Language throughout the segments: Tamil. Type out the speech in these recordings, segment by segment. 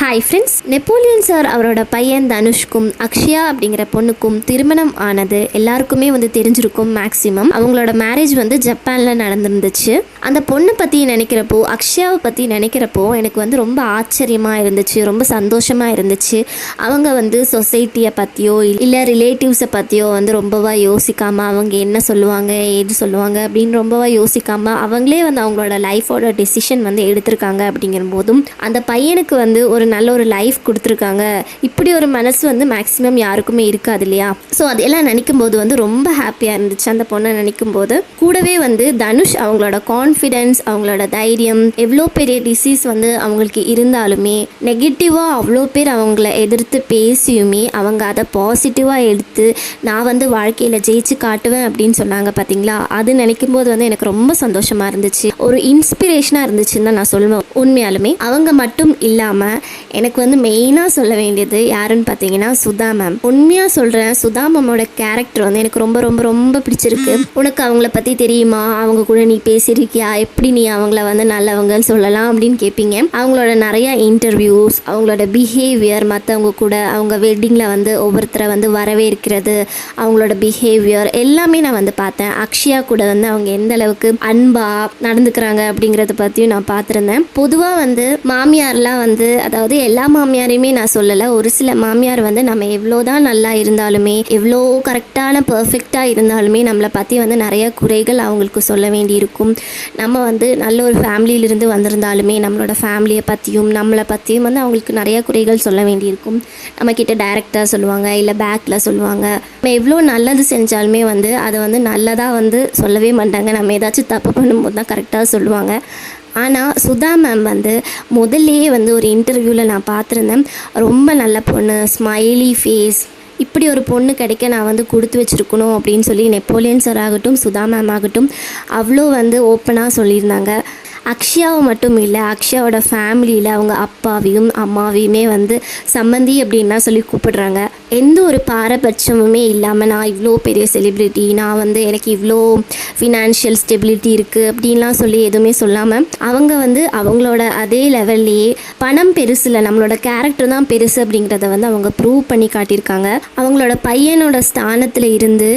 ஹாய் ஃப்ரெண்ட்ஸ் நெப்போலியன் சார் அவரோட பையன் தனுஷ்க்கும் அக்ஷயா அப்படிங்கிற பொண்ணுக்கும் திருமணம் ஆனது எல்லாருக்குமே வந்து தெரிஞ்சிருக்கும் மேக்ஸிமம் அவங்களோட மேரேஜ் வந்து ஜப்பானில் நடந்திருந்துச்சு. அந்த பொண்ணை பற்றி நினைக்கிறப்போ அக்ஷயாவை பற்றி நினைக்கிறப்போ எனக்கு வந்து ரொம்ப ஆச்சரியமாக இருந்துச்சு ரொம்ப சந்தோஷமாக இருந்துச்சு. அவங்க வந்து சொசைட்டியை பற்றியோ இல்லை ரிலேட்டிவ்ஸை பற்றியோ வந்து ரொம்பவா யோசிக்காமல் அவங்க என்ன சொல்லுவாங்க ஏது சொல்லுவாங்க அப்படின்னு ரொம்பவா யோசிக்காமல் அவங்களே வந்து அவங்களோட லைஃபோட டெசிஷன் வந்து எடுத்திருக்காங்க அப்படிங்கிற போதும் அந்த பையனுக்கு வந்து ஒரு நல்ல ஒரு லைஃப் கொடுத்துருக்காங்க. இப்படி ஒரு மனசு வந்து மேக்ஸிமம் யாருக்குமே இருக்காது இல்லையா? ஸோ அதெல்லாம் நினைக்கும் போது வந்து ரொம்ப ஹாப்பியாக இருந்துச்சு. அந்த பொண்ணை நினைக்கும் போது கூடவே வந்து தனுஷ் அவங்களோட கான்ஃபிடென்ஸ் அவங்களோட தைரியம் எவ்வளோ பெரிய டிசீஸ் வந்து அவங்களுக்கு இருந்தாலுமே நெகட்டிவாக அவ்வளோ பேர் அவங்கள எதிர்த்து பேசியுமே அவங்க அதை பாசிட்டிவாக எடுத்து நான் வந்து வாழ்க்கையில் ஜெயிச்சு காட்டுவேன் அப்படின்னு சொன்னாங்க பார்த்தீங்களா அது நினைக்கும் போது வந்து எனக்கு ரொம்ப சந்தோஷமாக இருந்துச்சு. ஒரு இன்ஸ்பிரேஷனாக இருந்துச்சுன்னு தான் நான் சொல்லுவேன். உண்மையாலுமே அவங்க மட்டும் இல்லாமல் எனக்கு வந்து மெயினாக சொல்ல வேண்டியது யாருன்னு பார்த்தீங்கன்னா சுதா மேம் உண்மையாக சொல்கிறேன் சுதா மேமோட கேரக்டர் வந்து எனக்கு ரொம்ப ரொம்ப ரொம்ப பிடிச்சிருக்கு. உனக்கு அவங்கள பற்றி தெரியுமா? அவங்க கூட நீ பேசியிருக்கியா? எப்படி நீ அவங்கள வந்து நல்லவங்கன்னு சொல்லலாம் அப்படின்னு கேட்பீங்க அவங்களோட நிறைய இன்டர்வியூஸ் அவங்களோட பிஹேவியர் மற்றவங்க கூட அவங்க வெட்டிங்கில் வந்து ஒவ்வொருத்தரை வந்து வரவேற்கிறது அவங்களோட பிஹேவியர் எல்லாமே நான் வந்து பார்த்தேன். அக்ஷயா கூட வந்து அவங்க எந்த அளவுக்கு அன்பாக நடந்துக்கிறாங்க அப்படிங்கிறத பற்றியும் நான் பார்த்துருந்தேன். பொதுவாக வந்து மாமியார்லாம் வந்து அதாவது எல்லா மாமியாரையுமே நான் சொல்லலை. ஒரு சில மாமியார் வந்து நம்ம எவ்வளோதான் நல்லா இருந்தாலுமே எவ்வளோ கரெக்டான பர்ஃபெக்டாக இருந்தாலுமே நம்மளை பற்றி வந்து நிறைய குறைகள் அவங்களுக்கு சொல்ல வேண்டியிருக்கும். நம்ம வந்து நல்ல ஒரு ஃபேமிலியிலிருந்து வந்திருந்தாலுமே நம்மளோட ஃபேமிலியை பற்றியும் நம்மளை பற்றியும் வந்து அவங்களுக்கு நிறைய குறைகள் சொல்ல வேண்டியிருக்கும். நம்மக்கிட்ட டைரெக்டாக சொல்லுவாங்க இல்லை பேக்கில் சொல்லுவாங்க. நம்ம எவ்வளோ நல்லது செஞ்சாலுமே வந்து அதை வந்து நல்லதாக வந்து சொல்லவே மாட்டாங்க. நம்ம ஏதாச்சும் தப்பு பண்ணும்போது தான் கரெக்டாக சொல்லுவாங்க. ஆனால் சுதா மேம் வந்து முதல்லையே வந்து ஒரு இன்டர்வியூவில் நான் பார்த்துருந்தேன். ரொம்ப நல்ல பொண்ணு ஸ்மைலி ஃபேஸ் இப்படி ஒரு பொண்ணு கிடைக்க நான் வந்து கொடுத்து வச்சுருக்கணும் அப்படின்னு சொல்லி நெப்போலியன் சார் ஆகட்டும் சுதா மேம் ஆகட்டும் அவ்வளோ வந்து ஓப்பனாக சொல்லியிருந்தாங்க. அக்ஷயாவை மட்டும் இல்லை அக்ஷயாவோட ஃபேமிலியில் அவங்க அப்பாவையும் அம்மாவையுமே வந்து சம்மந்தி அப்படின்லாம் சொல்லி கூப்பிடுறாங்க. எந்த ஒரு பாரபட்சமுமே இல்லாமல் நான் இவ்வளோ பெரிய செலிப்ரிட்டி நான் வந்து எனக்கு இவ்வளோ ஃபினான்ஷியல் ஸ்டெபிலிட்டி இருக்குது அப்படின்லாம் சொல்லி எதுவுமே சொல்லாமல் அவங்க வந்து அவங்களோட அதே லெவல்லையே பணம் பெருசு இல்லை நம்மளோட கேரக்டர் தான் பெருசு அப்படிங்கிறத வந்து அவங்க ப்ரூவ் பண்ணி காட்டியிருக்காங்க. அவங்களோட பையனோட ஸ்தானத்தில் இருந்து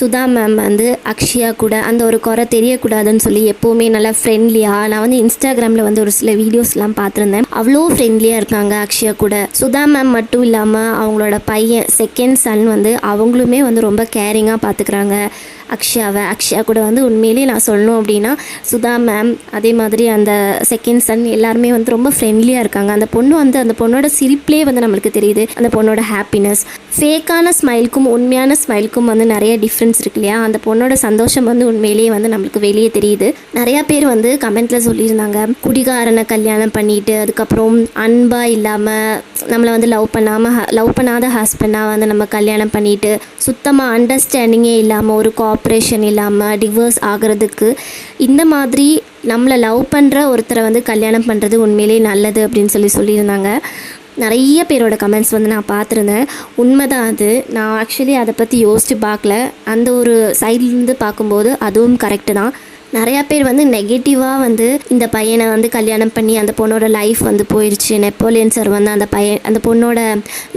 சுதா மேம் வந்து அக்ஷயா கூட அந்த ஒரு குறை தெரியக்கூடாதுன்னு சொல்லி எப்போவுமே நல்லா ஃப்ரெண்ட்லியாக நான் வந்து இன்ஸ்டாகிராமில் வந்து ஒரு சில வீடியோஸ்லாம் பார்த்துருந்தேன். அவ்வளோ ஃப்ரெண்ட்லியாக இருக்காங்க அக்ஷயா கூட. சுதா மேம் மட்டும் இல்லாமல் அவங்களோட பையன் செகண்ட் சன் வந்து அவங்களுமே வந்து ரொம்ப கேரிங்காக பார்த்துக்கிறாங்க அக்ஷயாவை அக்ஷயா கூட வந்து உண்மையிலேயே நான் சொல்லணும் அப்படின்னா சுதா மேம் அதே மாதிரி அந்த செகண்ட் சன் எல்லாருமே வந்து ரொம்ப ஃப்ரெண்ட்லியாக இருக்காங்க. அந்த பொண்ணு வந்து அந்த பொண்ணோட சிரிப்லேயே வந்து நம்மளுக்கு தெரியுது அந்த பொண்ணோட ஹாப்பினஸ் ஃபேக்கான ஸ்மைலுக்கும் உண்மையான ஸ்மைலுக்கும் வந்து நிறைய டிஃப்ரென்ஸ் இருக்கு இல்லையா? அந்த பொண்ணோட சந்தோஷம் வந்து உண்மையிலேயே வந்து நம்மளுக்கு வெளியே தெரியுது. நிறையா பேர் வந்து கமெண்ட்டில் சொல்லியிருந்தாங்க குடிகாரனை கல்யாணம் பண்ணிட்டு அதுக்கப்புறம் அன்பாக இல்லாமல் நம்மளை வந்து லவ் பண்ணாமல் லவ் பண்ணாத ஹஸ்பண்டாக வந்து நம்ம கல்யாணம் பண்ணிட்டு சுத்தமாக அண்டர்ஸ்டாண்டிங்கே இல்லாமல் ஒரு கா ஆப்ரேஷன் இல்லாமல் டிவோர்ஸ் ஆகிறதுக்கு இந்த மாதிரி நம்மளை லவ் பண்ணுற ஒருத்தரை வந்து கல்யாணம் பண்ணுறது உண்மையிலேயே நல்லது அப்படின்னு சொல்லி சொல்லியிருந்தாங்க. நிறைய பேரோட கமெண்ட்ஸ் வந்து நான் பார்த்துருந்தேன். உண்மைதான் அது. நான் ஆக்சுவலி அதை பற்றி யோசித்து பார்க்கல. அந்த ஒரு சைட்லேருந்து பார்க்கும்போது அதுவும் கரெக்டு தான். நிறையா பேர் வந்து நெகட்டிவாக வந்து இந்த பையனை வந்து கல்யாணம் பண்ணி அந்த பொண்ணோட லைஃப் வந்து போயிடுச்சு நெப்போலியன் சார் வந்து அந்த பையன் அந்த பொண்ணோட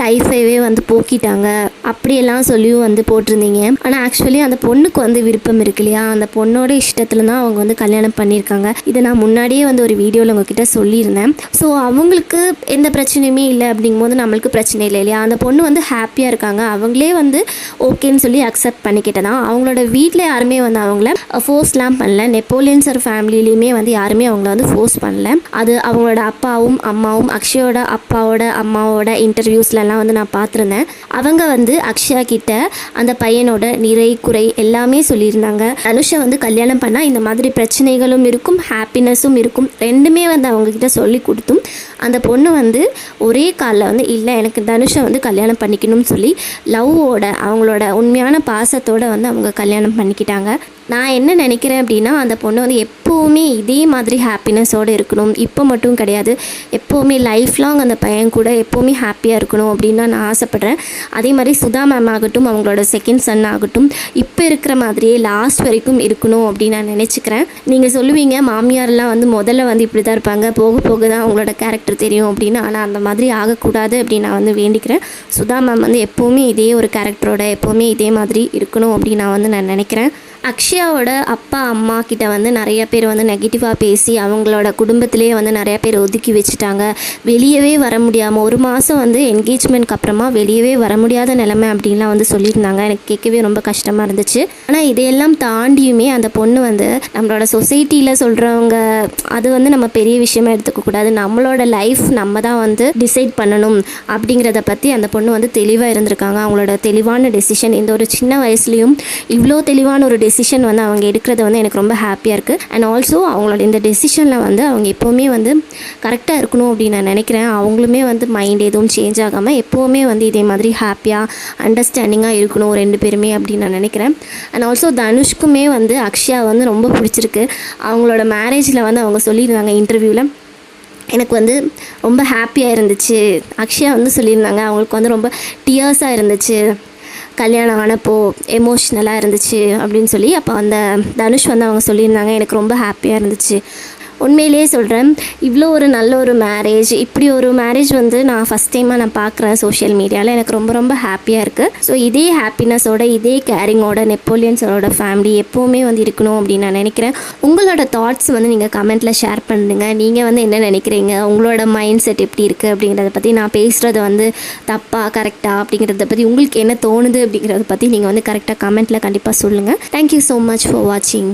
லைஃபைவே வந்து போக்கிட்டாங்க. அப்படியெல்லாம் சொல்லியும் வந்து போட்டிருந்தீங்க. ஆனால் ஆக்சுவலி அந்த பொண்ணுக்கு வந்து விருப்பம் இருக்கு இல்லையா? அந்த பொண்ணோட இஷ்டத்தில் தான் அவங்க வந்து கல்யாணம் பண்ணியிருக்காங்க. இதை நான் முன்னாடியே வந்து ஒரு வீடியோவில் உங்ககிட்ட சொல்லியிருந்தேன். ஸோ அவங்களுக்கு எந்த பிரச்சனையுமே இல்லை அப்படிங்கும்போது நம்மளுக்கு பிரச்சனை இல்லை இல்லையா? அந்த பொண்ணு வந்து ஹாப்பியாக இருக்காங்க. அவங்களே வந்து ஓகேன்னு சொல்லி அக்செப்ட் பண்ணிக்கிட்டதான். அவங்களோட வீட்டில் யாருமே வந்து அவங்கள ஃபோர்ஸ்லாம் பண்ணல. நெப்போலியன் சார் ஃபேமிலிலையுமே வந்து யாருமே அவங்கள வந்து ஃபோர்ஸ் பண்ணல. அது அவங்களோட அப்பாவும் அம்மாவும் அக்ஷயோட அப்பாவோட அம்மாவோட இன்டர்வியூஸ்லலாம் வந்து நான் பார்த்துருந்தேன். அவங்க வந்து அக்ஷயா கிட்ட அந்த பையனோட நிறை குறை எல்லாமே சொல்லியிருந்தாங்க. தனுஷை வந்து கல்யாணம் பண்ணால் இந்த மாதிரி பிரச்சனைகளும் இருக்கும் ஹாப்பினஸும் இருக்கும். ரெண்டுமே வந்து அவங்கக்கிட்ட சொல்லி கொடுத்தும். அந்த பொண்ணு வந்து ஒரே காலில் வந்து இல்லை எனக்கு தனுஷை வந்து கல்யாணம் பண்ணிக்கணும்னு சொல்லி லவ்வோட அவங்களோட உண்மையான பாசத்தோட வந்து அவங்க கல்யாணம் பண்ணிக்கிட்டாங்க. நான் என்ன நினைக்கிறேன் அப்படின்னா அந்த பொண்ணு வந்து எப் எப்போவுமே இதே மாதிரி ஹாப்பினஸோடு இருக்கணும். இப்போ மட்டும் கிடையாது. எப்போவுமே லைஃப் லாங் அந்த பையன் கூட எப்போவுமே ஹாப்பியாக இருக்கணும் அப்படின்னு நான் ஆசைப்பட்றேன். அதே மாதிரி சுதா மேம் ஆகட்டும் அவங்களோட செகண்ட் சன் ஆகட்டும் இப்போ இருக்கிற மாதிரியே லாஸ்ட் வரைக்கும் இருக்கணும் அப்படின்னு நான் நினச்சிக்கிறேன். நீங்கள் சொல்லுவீங்க மாமியார்லாம் வந்து முதல்ல வந்து இப்படி தான் இருப்பாங்க. போக போக தான் அவங்களோட கேரக்டர் தெரியும் அப்படின்னு. ஆனால் அந்த மாதிரி ஆகக்கூடாது அப்படின்னு நான் வந்து வேண்டிக்கிறேன். சுதா மேம் வந்து எப்போவுமே இதே ஒரு கேரக்டரோட எப்போவுமே இதே மாதிரி இருக்கணும் அப்படின்னு நான் வந்து நான் நினைக்கிறேன். அக்ஷயாவோட அப்பா அம்மா கிட்ட வந்து நிறைய பேர் வந்து நெகட்டிவாக பேசி அவங்களோட குடும்பத்திலே வந்து நிறையா பேர் ஒதுக்கி வச்சுட்டாங்க. வெளியவே வர முடியாமல் ஒரு மாதம் வந்து என்கேஜ்மெண்ட்க்கு அப்புறமா வெளியவே வர முடியாத நிலைமை அப்படின்லாம் வந்து சொல்லியிருந்தாங்க. எனக்கு கேட்கவே ரொம்ப கஷ்டமாக இருந்துச்சு. ஆனால் இதையெல்லாம் தாண்டியுமே அந்த பொண்ணு வந்து நம்மளோட சொசைட்டியில் சொல்கிறவங்க அது வந்து நம்ம பெரிய விஷயமா எடுத்துக்கக்கூடாது நம்மளோட லைஃப் நம்ம தான் வந்து டிசைட் பண்ணணும் அப்படிங்கிறத பற்றி அந்த பொண்ணு வந்து தெளிவாக இருந்திருக்காங்க. அவங்களோட தெளிவான டெசிஷன் இந்த ஒரு சின்ன வயசுலேயும் இவ்வளோ தெளிவான ஒரு டெசிஷன் வந்து அவங்க எடுக்கிறது வந்து எனக்கு ரொம்ப ஹாப்பியாக இருக்குது அண்ட் ஆல்சோ அவங்களோட இந்த டெசிஷனில் வந்து அவங்க எப்போவுமே வந்து கரெக்டாக இருக்கணும் அப்படின்னு நான் நினைக்கிறேன். அவங்களுமே வந்து மைண்ட் எதுவும் சேஞ்ச் ஆகாமல் எப்போவுமே வந்து இதே மாதிரி ஹாப்பியாக அண்டர்ஸ்டாண்டிங்காக இருக்கணும் ரெண்டு பேருமே அப்படின்னு நான் நினைக்கிறேன். அண்ட் ஆல்சோ தனுஷ்க்குமே வந்து அக்ஷயா வந்து ரொம்ப பிடிச்சிருக்கு. அவங்களோட மேரேஜில் வந்து அவங்க சொல்லியிருந்தாங்க இன்டர்வியூவில் எனக்கு வந்து ரொம்ப ஹாப்பியாக இருந்துச்சு. அக்ஷயா வந்து சொல்லியிருந்தாங்க. அவங்களுக்கு வந்து ரொம்ப டியர்ஸாக இருந்துச்சு. கல்யாணம் ஆனப்போ எமோஷ்னலாக இருந்துச்சு அப்படின்னு சொல்லி அப்போ அந்த தனுஷ் வந்து அவங்க சொல்லியிருந்தாங்க. எனக்கு ரொம்ப ஹாப்பியாக இருந்துச்சு. உண்மையிலேயே சொல்கிறேன் இவ்வளோ ஒரு நல்ல ஒரு மேரேஜ் இப்படி ஒரு மேரேஜ் வந்து நான் ஃபஸ்ட் டைமாக நான் பார்க்குறேன் சோஷியல் மீடியாவில் எனக்கு ரொம்ப ரொம்ப ஹாப்பியாக இருக்குது ஸோ இதே ஹாப்பினஸோட இதே கேரிங்கோட நெப்போலியன்ஸோட ஃபேமிலி எப்போவுமே வந்து இருக்கணும் அப்படின்னு நான் நினைக்கிறேன். உங்களோட தாட்ஸ் வந்து நீங்கள் கமெண்ட்டில் ஷேர் பண்ணுங்க. நீங்கள் வந்து என்ன நினைக்கிறீங்க? உங்களோட மைண்ட் செட் எப்படி இருக்குது அப்படிங்கிறத பற்றி நான் பேசுகிறது வந்து தப்பாக கரெக்டாக அப்படிங்கிறத பற்றி உங்களுக்கு என்ன தோணுது அப்படிங்கிறத பற்றி நீங்கள் வந்து கரெக்டாக கமெண்ட்டில் கண்டிப்பாக சொல்லுங்கள் தேங்க்யூ ஸோ மச் ஃபார் வாட்சிங்